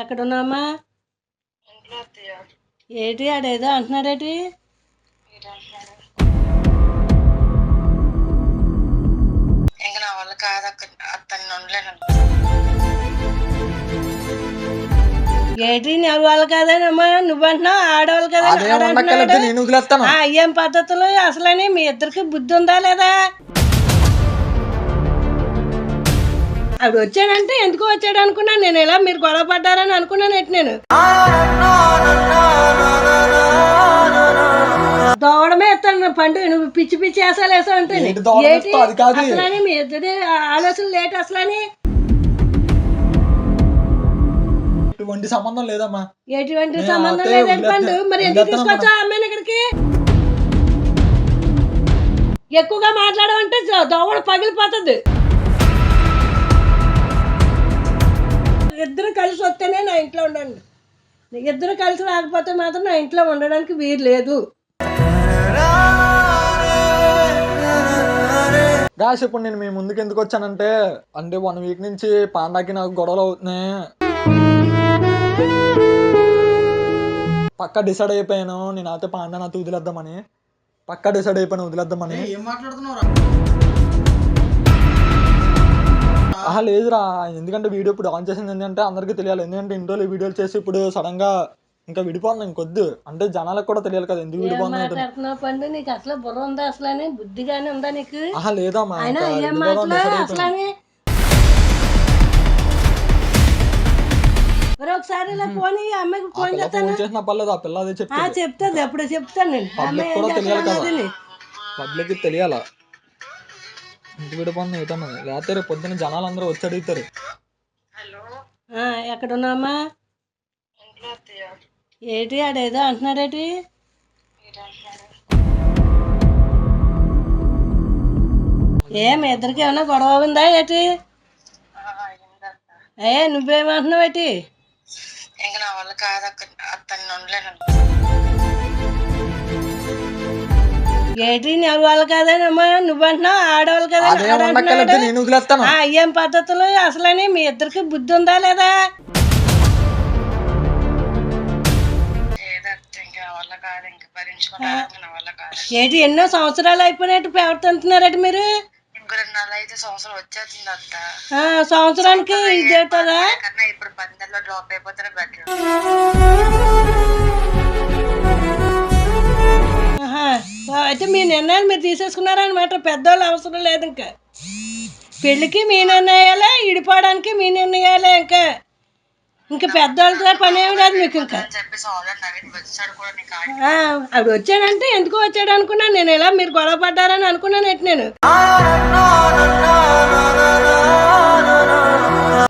ఎక్కడున్నామ్మా ఏంటి ఆడేదో అంటున్నాడేటి ఇంక నా వల్ల కాదు అతన్ని ఉండలేను. ఏంటి నువ్వు వాళ్ళు కదేనమ్మా? నువ్వంటున్నావు ఆడవాళ్ళు కదా ఏం పద్ధతులు? అసలని మీ ఇద్దరికి బుద్ధి ఉందా లేదా? ఆవిడ వచ్చాడంటే ఎందుకు వచ్చాడు అనుకున్నా నేను ఇలా మీరు గొడవ పడ్డారని అనుకున్నాను ఎట్టి నేను? దోవడమే ఎత్తాను పండు నువ్వు పిచ్చి పిచ్చి వేసాలు వేసావు అంటే ఏంటి. అసలని మీ ఇద్దరి ఆలోచన లేట్ అసలని? ఎటువంటి సంబంధం లేదమ్మా. ఎటువంటి సంబంధం పండు? మరి ఎందుకు. తీసుకొచ్చా అమ్మాయిని ఇక్కడికి? ఎక్కువగా మాట్లాడమంటే దోవడ పగిలిపోతుంది. ఇద్దరు కలిసి వస్తేనే నా ఇంట్లో ఉండండి. ఇద్దరు కలిసి రాకపోతే మాత్రం నా ఇంట్లో ఉండడానికి వీలు లేదు. గాస్ ఇప్పుడు నేను మీ ముందుకు ఎందుకు వచ్చానంటే అంటే వన్ వీక్ నుంచి పాండాకి నాకు గొడవలు అవుతున్నాయి. పక్క డిసైడ్ అయిపోయాను నేను అయితే పాండా నాతో వదిలేద్దామని పక్క డిసైడ్ అయిపోయాను వదిలేద్దామని. ఏం మాట్లాడుతున్నావురా? ఆహా లేదురా. ఎందుకంటే వీడియో ఇప్పుడు ఆన్ చేసింది ఏంటంటే అందరికీ తెలియాలి. ఎందుకంటే ఇన్ని రోజులు వీడియోలు చేసి ఇప్పుడు సడన్గా ఇంకా విడిపోతున్నాం ఇంకొద్దు అంటే జనాలకు కూడా తెలియాలి కదా ఎందుకు ఏం విడిపోతున్నాం ఏంటని. మాట్లాడుతున్నావు పండు? నీకు అసలు బుర్ర ఉందా? అసలని బుద్ధిగానే ఉందా నీకు? ఆహా లేదమ్మా అయినా ఇంకా ఏం విడిపోదాం మాటలు decide అయిపోయాను. అసలని మరి ఒకసారి ఇలా ఫోన్ అమ్మాయికి ఫోన్ చేస్తాను? చేసిన పర్లేదు ఆ పిల్ల అదే చెప్తాది. ఎప్పుడు చెప్తాను నేను. ఏం కూడా తెలియాలి కదా. పబ్లిక్ తెలియాలా? ఇంటి విడిపోతుంది ఏటన్నది లేకపోతే రేపు పొద్దున్న జనాలు అందరూ వచ్చి అడుగుతారు. హలో. ఆ, ఎక్కడున్నామ్మా ఇంట్లో అత్తయ్య ఏంటి ఆడేదో అంటున్నాడేటి మీరు అంటున్నారు ఏ మీ ఇద్దరికి ఏమన్నా గొడవ ఉందా ఏంటి? ఏ నువ్వేమంటున్నావు ఏంటి? ఇంక నా వల్ల కాదు అక్క అతన్ని ఉండలేను. ఏంటి నువ్వు వాళ్ళు కదేనమ్మా? నువ్వంటున్నావు ఆడవాళ్ళు కదా ఏం పద్ధతులు? అసలని మీ ఇద్దరికి బుద్ధి ఉందా లేదా? ఏంటి ఎన్నో సంవత్సరాలు అయిపోయినట్టు ప్రవర్తిస్తున్నారట మీరు? సంవత్సరానికి ఇదేటదా? ఇప్పుడు పది నెలల్లో డ్రాప్ అయిపోతేనే బెటర్. అయితే మీ నిర్ణయాలు మీరు తీసేసుకున్నారనమాట పెద్దోళ్ళు అవసరం లేదు ఇంకా. పెళ్ళికి మీ నిర్ణయాలే ఇడిపోవడానికి మీ నిర్ణయాలే ఇంకా. ఇంకా పెద్దోళ్ళతో పని ఏమి లేదు మీకు ఇంకా. అని వచ్చాడంటే ఎందుకు వచ్చాడు అనుకున్నాను నేను. ఇలా మీరు గొడవ పడ్డారని అనుకున్నాను ఎట్టి నేను?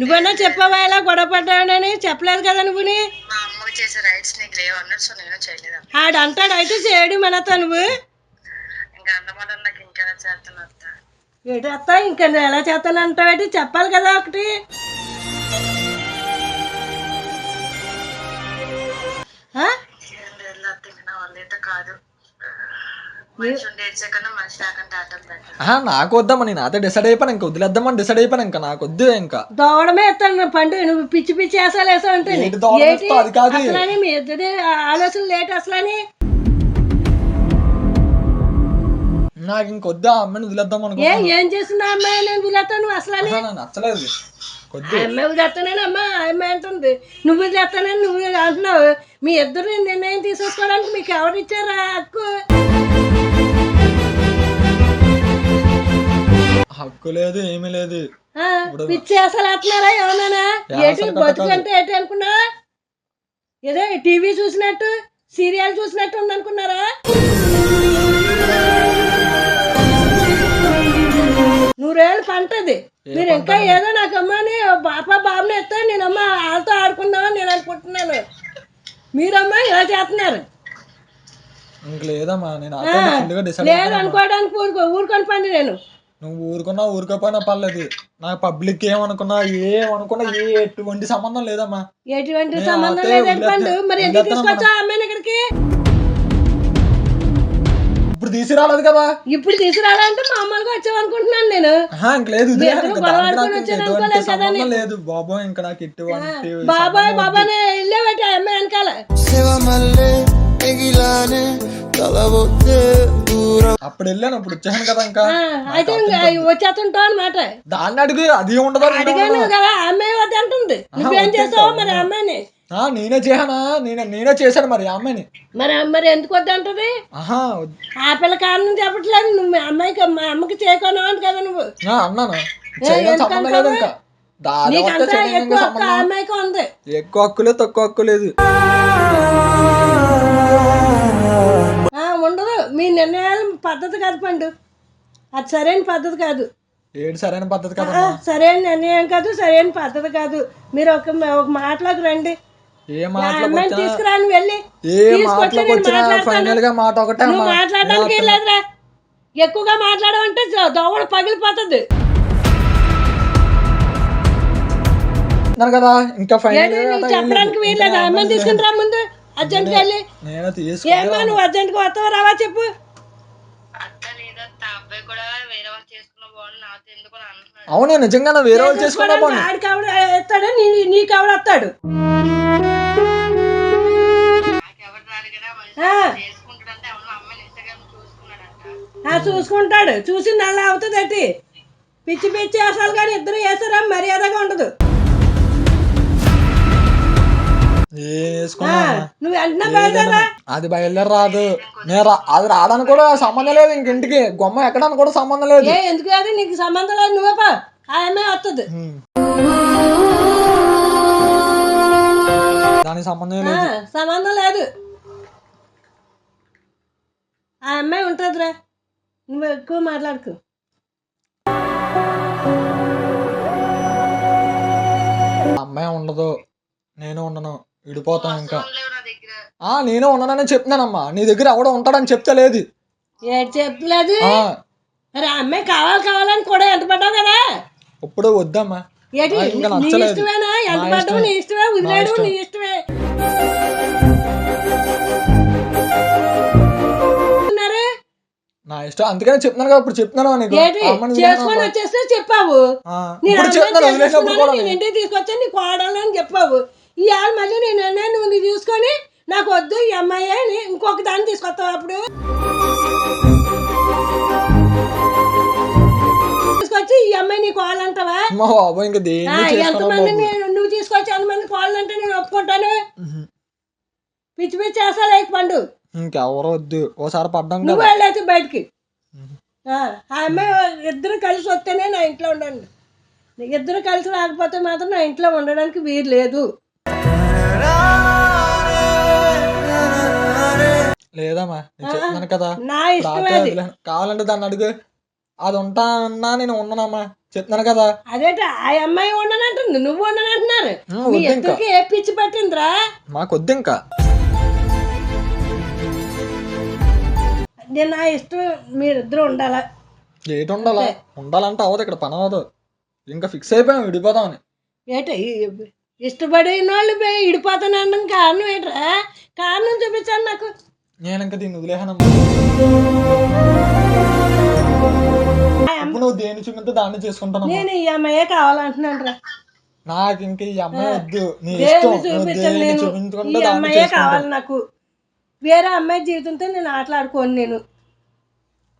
నువ్వన్నా చెప్పావా ఇలా గొడవ పడ్డాడని చెప్పలేదు కదా నువ్వుని. చేసే రైట్స్ నీకు లేవు అన్నట్టు సో నేను చేయలేదు ఆడు అంటాడు అయితే చేయడు మనతో నువ్వు. ఇంకా అందమాట నాకు ఇంకెలా చేస్తాను అత్త? ఏంటి అత్త ఇంకా ఎలా చేస్తానంటావేంటి చెప్పాలి కదా ఒకటి. ఇంకా కాదు. నాకు వద్దామా నేను అదే డిసైడ్ అయిపోయాను ఇంకా. వదిలేద్దామని డిసైడ్ అయిపోయాను ఇంకా నాకు వద్దు ఇంకా. దోవడమే ఎత్తాను పండు నువ్వు పిచ్చి పిచ్చి వేసాలు వేసావు అంటే? అది కాదు. మీ ఇద్దరి ఆలోచన లేట్ అసలని? నాకు ఇంకొద్దు ఆ అమ్మాయిని వదిలేద్దాం ఏ అనుకున్నాను ఏం చేసింది ఆ అమ్మాయి నేను వదిలేస్తాను అసలని? నచ్చలేదు. అమ్మాయి వదిలేస్తానని అమ్మ అమ్మాయి అంటుంది. నువ్వు వదిలేస్తానని నువ్వు అంటున్నావు. మీ ఇద్దరు నిర్ణయం తీసేసుకోవడానికి మీకు ఎవరు ఇచ్చారా హక్కు? హక్కు లేదు ఏమీ లేదు. పిచ్చి అసలు అంటున్నారా ఏమన్నా ఏంటి బతుకంటే ఏంటి అనుకున్నా? ఏదో టీవీ చూసినట్టు సీరియల్ చూసినట్టు ఉందనుకున్నారా? నూరేళ్ళు పంటది. మీరు ఇంకా ఏదో నాకు అమ్మని బాప బాబుని ఎత్తే నేను అమ్మ వాళ్ళతో ఆడుకుందామని నేను అనుకుంటున్నాను. మీరమ్మా ఇలా చేస్తున్నారు. లేదు అనుకోవడానికి ఊరుకో ఊరుకొని పండి నేను. నువ్వు ఊరుకున్నా ఊరుకోపోయినా పర్లేదు. నాకు పబ్లిక్ ఏమనుకున్నా ఏమనుకున్నా ఏ ఎటువంటి సంబంధం లేదమ్మా. ఎటువంటి సంబంధం లేదు మరి ఎందుకు అమ్మాయిని ఇక్కడికి? ఇప్పుడు తీసుకురాలేదు కదా. ఇప్పుడు తీసుకురాలంటే మామూలుగా వచ్చావనుకుంటున్నాను నేను. ఆహా, ఇంక లేదు వదిలేయ్. ఇద్దరు ఇంక గొడవ దానికి నాకు ఆడుకొని ఇంక వచ్చారు ఎటువంటి అనుకోలేదు కదా సంబంధం. లేదు. బాబో ఇంకా నాకు ఎటువంటి బాబాయ్ బాబానే వెళ్ళేవాటి అమ్మాయి వెనకాల. ఎగిలానే దూరం అప్పుడు వెళ్ళాను ఇప్పుడు వచ్చాను కదా ఇంకా. అయితే వచ్చేస్తుంటావు అనమాట దాన్ని అడిగి అది ఉండదు అడిగాను. కదా అమ్మాయి వద్ద అంటుంది. నువ్వేం చేసావు మరి అమ్మాయిని? ఆ, నేనే చేశానా? నేనే నేనే చేశాను మరి అమ్మాయిని. మరి మరి ఎందుకు వద్దంటది ఆ పిల్ల కారణం చెప్పట్లేదు నువ్వు మీ అమ్మాయికి మా అమ్మకి చేయకొన్నావు అంట కదా నువ్వు. అన్నాను. సంబంధం లేదు ఇంకా. ఎక్కువ ఇంకా హక్కు ఆ సంబంధం అమ్మాయికి ఉంది. ఎక్కువ హక్కు లేదు తక్కువ హక్కు లేదు. మీ నిర్ణయాలు పద్ధతి కాదు పండు. అది సరైన పద్ధతి కాదు. ఏడు సరైన పద్ధతి కదా సరైన నిర్ణయం కాదు సరైన పద్ధతి కాదు. మీరు ఒక ఒక మాటలోకి రండి. తీసుకురాని వెళ్ళి. ఫైనల్గా మాట ఒకటే. మాట్లాడడానికి లేదురా. ఎక్కువగా మాట్లాడమంటే దోవడ పగిలిపోతుంది. కదా ఇంకా ఫైనల్ ఏంటి చెప్పడానికి వీల్లేదు. అమ్మాయిని తీసుకుని రా ముందు. అర్జెంట్కి వెళ్ళి నేను తీసుకు ఏమ్మా నువ్వు అర్జెంట్గా వస్తావా రావా చెప్పు. అవును నిజంగా వేరే వాళ్ళు చేసుకున్నా ఆవిడ ఎత్తాడు నీ నీకు ఆవిడ వస్తాడు. చూసుకుంటాడు చూసి నల్ల అవుతుంది అట్టి పిచ్చి పిచ్చి అసలు కానీ ఇద్దరు వేసారా మర్యాదగా ఉండదు. నువ్వు వెంటనే బయలుదేరా అది బయలుదేరి రాదు నేను అది రావడానికి కూడా సంబంధం లేదు ఇంక ఇంటికి. గొమ్మ ఎక్కడానికి కూడా సంబంధం లేదు. ఏ ఎందుకు అది? నీకు సంబంధం లేదు. నువ్వే పా. వస్తుంది. దానికి సంబంధం లేదు. సంబంధం లేదు. ఆ అమ్మాయి ఉంటుందిరా. నువ్వు ఎక్కువ మాట్లాడుకు. అమ్మాయి ఉండదు. నేను ఉండను. విడిపోతాను ఇంకా. ఆ నేను ఉండనని చెప్తున్నానమ్మా నీ దగ్గర ఎవడో ఉంటాడని చెప్తే లేదు ఏడు చెప్పలేదు? ఆ. మరి ఆ అమ్మాయి కావాలి కావాలని కూడా ఎంత పడ్డావు కదా? ఇప్పుడు వద్దమ్మా. ఏంటి? నాకు ఇంకా నీ నచ్చలేదు. ఇష్టమేనా? ఎంత నా పడ్డావు. నీ ఇష్టమే? వదిలేడు ఇష్టం. నీ ఇష్టమే? నా ఇష్టం. అందుకనే చెప్తున్నాను కదా ఇప్పుడు చెప్తున్నాను నీకు. ఏంటి? ఆ అమ్మని చేసుకొని వచ్చేస్తే చెప్పావు. ఆ, నేను ఇప్పుడు చెప్తున్నాను అమ్మాయిని వదిలేసినప్పుడు కూడా నేను ఇంటికి తీసుకొచ్చాను నీ కోడలు అని చెప్పావు. ఇవాళ మళ్ళీ నేను అన్నా నువ్వు నీ చూసుకొని నాకు వద్దు ఈ అమ్మాయి అని ఇంకొక దాన్ని తీసుకొస్తావు అప్పుడు. తీసుకొచ్చి ఈ అమ్మాయి నీ కోడలు అంటావా మా బాబు ఇంకా ఆ, దేన్ని చేసుకోను ఎంతమంది నేను నువ్వు తీసుకొచ్చి ఎంతమంది అంటే నేను ఒప్పుకుంటాను. పిచ్చి పిచ్చి చేస్తా లేక పండు. ఇంకెవరో వద్దు. ఓసారి పడ్డాం నువ్వు కదా. వెళ్ళైతే బయటికి. ఆ అమ్మాయి ఇద్దరు కలిసి వస్తేనే నా ఇంట్లో ఉండండి. ఇద్దరు కలిసి రాకపోతే మాత్రం నా ఇంట్లో ఉండడానికి వీలు లేదు. లేదమ్మా నేను చెప్తున్నాను కదా. నా ఇష్టం అది. కావాలంటే దాన్ని అడుగు. అది ఉంటా అన్నా నేను ఉన్నానమ్మా చెప్తున్నాను కదా. అదేట? ఆ అమ్మాయి ఉండనంటుంది నువ్వు ఉండనంటున్నారు. ఉమ్, మీ వద్దు ఇంకా. ఇద్దరికి ఏ పిచ్చి పట్టిందిరా? మాకు వద్దు ఇంకా. నేను నా ఇష్టం మీరిద్దరు ఉండాలా? ఏటి ఉండాలా? ఉండాలంటే అవ్వదు ఇక్కడ పని అవ్వదు. ఇంకా ఫిక్స్ అయిపోయాం విడిపోదామని. ఏట? ఈ- ఇష్టపడిన వాళ్ళు పోయి ఇడిపోతాను అనడం కారణం ఏంట్రా? కారణం చూపించాను నాకు. నేను ఇంకా దీన్ని ఇప్పుడు నువ్వు దేని చూపితే దాన్ని చేసుకుంటానమ్మా. నేను ఈ అమ్మాయే కావాలంటున్నాను రా నాకు ఇంక ఈ అమ్మాయి వద్దు. నీ దేన్ని ఇష్టం. నువ్వు చూపించను దేన్ని నేను? చూపించుకుంటే ఈ దాన్ని అమ్మాయే కావాలి నాకు. వేరే అమ్మాయి జీవితంతో నేను ఆటలాడుకోను నేను.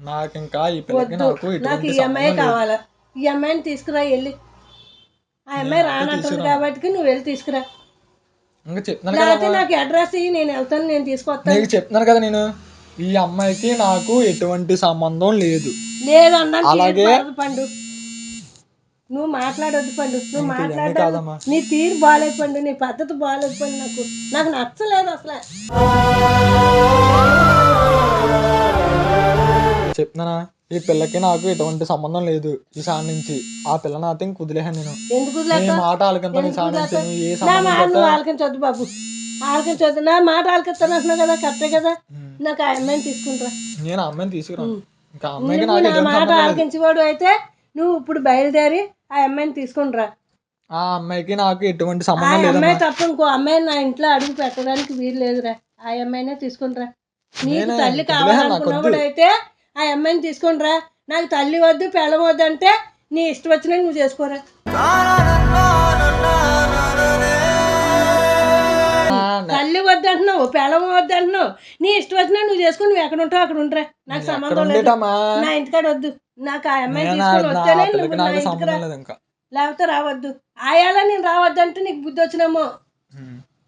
నాకు ఇంకా ఈ పిల్లకి వద్దు. నాకు ఈ అమ్మాయి లేదు. కావాలా? ఈ అమ్మాయిని తీసుకురా వెళ్ళి. ఆ అమ్మాయి రానంటుంది కాబట్టి నువ్వు వెళ్ళి తీసుకురా. ఇంకా చెప్తున్నాను లేకపోతే నాకు అడ్రస్ ఇయ్యి నేను వెళ్తాను నేను తీసుకొస్తాను. నీకు చెప్తున్నాను కదా నేను. ఈ అమ్మాయికి నాకు ఎటువంటి సంబంధం లేదు. లేదు పండు. నువ్వు మాట్లాడొద్దు పండు. నువ్వు ఇంక ఇవన్నీ మాట్లాడదు కాదమ్మా. నీ తీరు బాగాలేదు పండు నీ పద్ధతి బాగాలేదు పండు నాకు. నాకు నచ్చలేదు అసలు. చెప్తున్నానా ఈ పిల్లకి నాకు ఎటువంటి సంబంధం లేదు ఈ సార్ నుంచి. ఆ పిల్ల నాతో ఇంక వదిలేసాను నేను. ఎందుకు నీ వదిలేస్తావు? మాట ఆలకింత నీ ఎందుకు సార్ నుంచి వదిలేస్తావు? నువ్వు ఏ నా సంబంధం మాట పెట్టా ఆలకించొద్దు బాబు. ఆలకించొద్దు. నా మాట ఆలకిస్తాను అంటున్నావు కదా కరెక్టే కదా. నాకు ఆ అమ్మాయిని తీసుకుంటా నేను ఆ అమ్మాయిని తీసుకురాను. ఇంకా ఆ అమ్మాయికి నువ్వు నాకు నా ఎటువంటి మాట సంబంధం లేదు. ఆలకించేవాడు అయితే నువ్వు ఇప్పుడు బయలుదేరి ఆ అమ్మాయిని తీసుకుంటురా. ఆ అమ్మాయికి నాకు ఎటువంటి ఆ సంబంధం లేదమ్మా అమ్మాయి తప్ప ఇంకో అమ్మాయి నా ఇంట్లో అడుగు పెట్టడానికి వీలు లేదురా. ఆ అమ్మాయినే తీసుకుంటారా. నీకు నేనే తల్లి వదిలేయను, నాకు కావాలనుకున్నప్పుడు. అయితే ఆ అమ్మాయిని తీసుకొని రా. నాకు తల్లి వద్దు పెళ్ళం వద్దు అంటే నీ ఇష్టం వచ్చినట్టు నువ్వు చేసుకోరా. తల్లి వద్దు అంటున్నావు పెళ్ళం వద్దు అంటున్నావు. నీ ఇష్టం వచ్చినట్టు నువ్వు చేసుకుని నువ్వు ఎక్కడ ఉంటావు అక్కడ ఉండరా. నాకు సంబంధం లేదు. నా ఇంటికాడ వద్దు. నాకు ఆ అమ్మాయి తీసుకొని వస్తేనే నువ్వు నా ఇంటికి రా. లేకపోతే రావద్దు. ఆయాల నేను రావద్దంటే నీకు బుద్ధి వచ్చినామో.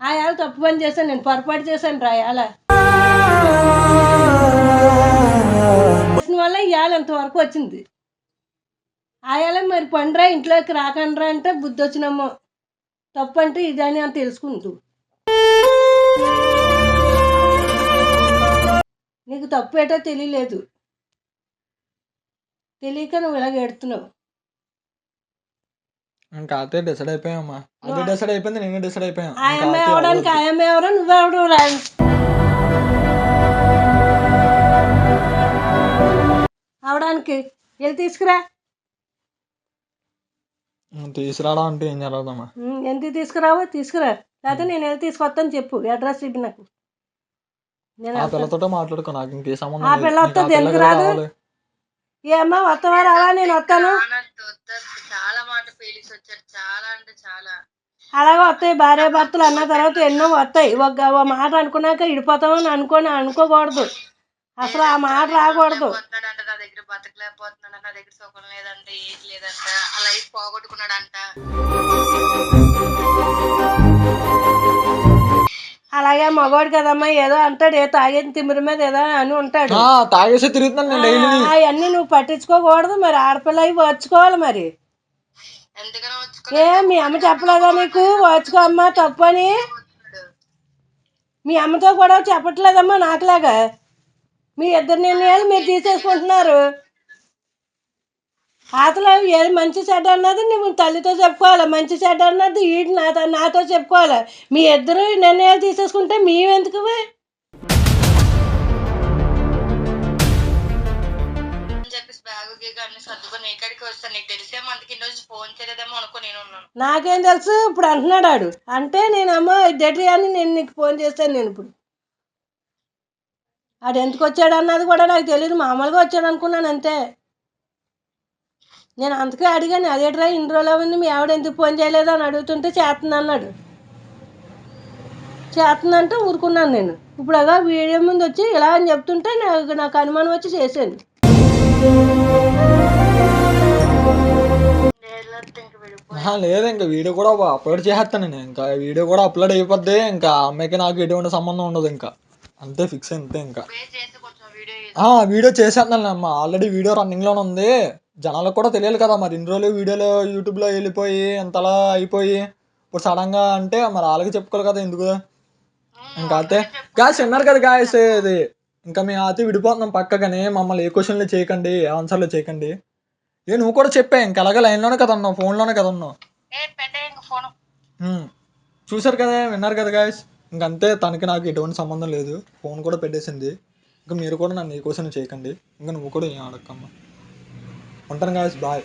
ఆయాలు తప్పు పని చేశాను నేను పొరపాటు చేశాను రా ఆయాల చేసిన వల్ల ఇవాళ ఇంతవరకు వచ్చింది. ఆయాల మరి పండురా ఇంట్లోకి రాకండ్రా అంటే బుద్ధి వచ్చినామో తప్పు అంటే ఇదని అని తెలుసుకుంటూ. నీకు తప్పు ఏటో తెలియలేదు. తెలియక నువ్వు ఇలాగ ఎడుతున్నావు ఇంకా అదే డిసైడ్ అయిపోయామ్మా అది డిసైడ్ అయిపోయింది నేను డిసైడ్ అయిపోయాను. ఆయమ్మ ఎవరో నువ్వెవడో రా అవడానికి వెళ్ళి తీసుకురా. తీసుకురావడం అంటే ఏం జరగదమ్మా. ఎందుకు తీసుకురావో తీసుకురా. లేకపోతే నేను వెళ్ళి తీసుకొస్తాను చెప్పు. అడ్రస్ ఇవ్వు నాకు. నేను ఆ. పిల్లతోటే మాట్లాడుకో నాకు ఇంకే సంబంధం ఆ. పిల్ల రాదు? ఏమ్మా వస్తావా రావా? నేను వస్తాను. చాలా మాట ఫీలింగ్స్ వచ్చారు. చాలా అంటే చాలా. అలాగే వస్తాయి. భార్య భర్తలు అన్న తర్వాత ఎన్నో వస్తాయి. ఒక ఒక మాట అనుకున్నాక ఇడిపోతామని అనుకోని అనుకోకూడదు. అసలు ఆ మాట రాకూడదు పోతున్నాడంట నా దగ్గర బతకలేకపోతున్నాడు నా దగ్గర సుఖం లేదంట ఏది లేదంట ఆ లైఫ్ పోగొట్టుకున్నాడంట. అలాగే మగవాడు కదమ్మా ఏదో అంటాడు ఏ తాగే తిమిరి మీద ఏదో అని ఉంటాడు. ఆ, తాగేసి తిరుగుతున్నాను నేను డైలీ. అవన్నీ నువ్వు పట్టించుకోకూడదు మరి ఆడపిల్ల అవి వచ్చుకోవాలి మరి ఏ మీ అమ్మ చెప్పలేదా నీకు? వచ్చుకో అమ్మా తప్పు అని. మీ అమ్మతో కూడా చెప్పట్లేదమ్మా నాకులాగా. మీ ఇద్దరు నిర్ణయాలు మీరు తీసేసుకుంటున్నారు. అతలు ఏది మంచి చెడ్డ అన్నది నువ్వు తల్లితో చెప్పుకోవాలి మంచి చెడ్డ అన్నది వీడి నాతో నాతో చెప్పుకోవాలి. మీ ఇద్దరు నిర్ణయాలు తీసేసుకుంటే మేమెందుకు నీకు తెలిసే ఇప్పుడు అంటున్నాడు ఆడు. అంటే నేను అమ్మ డెటరీ అని నేను నీకు ఫోన్ చేస్తాను నేను ఇప్పుడు. ఆడు ఎందుకు వచ్చాడు అన్నది కూడా నాకు తెలియదు మామూలుగా వచ్చాడు అనుకున్నాను అంతే. నేను అందుకే అడిగాను అదేట్రా ఇన్ని రోజులు ఉంది మీ ఆవిడ ఎందుకు ఫోన్ చేయలేదు? అని అడుగుతుంటే చేస్తుంది అన్నాడు. చేస్తుందంటే ఊరుకున్నాను నేను. ఇప్పుడు అలా వీడియో ముందు వచ్చి ఇలా అని చెప్తుంటే నాకు నాకు అనుమానం వచ్చి చేశాను. లేదు ఇంకా వీడియో కూడా అప్లోడ్ చేస్తాను నేను. ఇంకా వీడియో కూడా అప్లోడ్ అయిపోద్ది. ఇంకా అమ్మాయికి నాకు ఎటువంటి సంబంధం ఉండదు ఇంకా. అంతే ఫిక్స్ అంతే ఇంకా. వీడియో చేసేస్తున్నాను అమ్మ. ఆల్రెడీ వీడియో రన్నింగ్లోనే ఉంది. జనాలకు కూడా తెలియాలి కదా మరి. ఇన్ని రోజులు వీడియోలో యూట్యూబ్లో వెళ్ళిపోయి అంతలా అయిపోయి. ఇప్పుడు సడన్గా అంటే మరి వాళ్ళకి చెప్పుకోవాలి కదా ఎందుకు? ఇంకా అయితే గాయస్ విన్నారు కదా గాయస్ ఇది. ఇంకా మేము అయితే విడిపోతున్నాం పక్కగానే మమ్మల్ని ఏ క్వశ్చన్లు చేయకండి ఏ ఆన్సర్లు చేయకండి. ఏ నువ్వు కూడా చెప్పే. ఇంకా అలాగే లైన్లోనే కదా ఉన్నావు ఫోన్లోనే కదా ఉన్నావు. చూసారు కదా విన్నారు కదా గాయస్ ఇంకంతే తనకి నాకు ఎటువంటి సంబంధం లేదు. ఫోన్ కూడా పెట్టేసింది. ఇంకా మీరు కూడా నన్ను ఈ క్వశ్చన్ చేయకండి. ఇంకా నువ్వు కూడా ఏం అడగమ్మా ఉంటాను గాయస్ బాయ్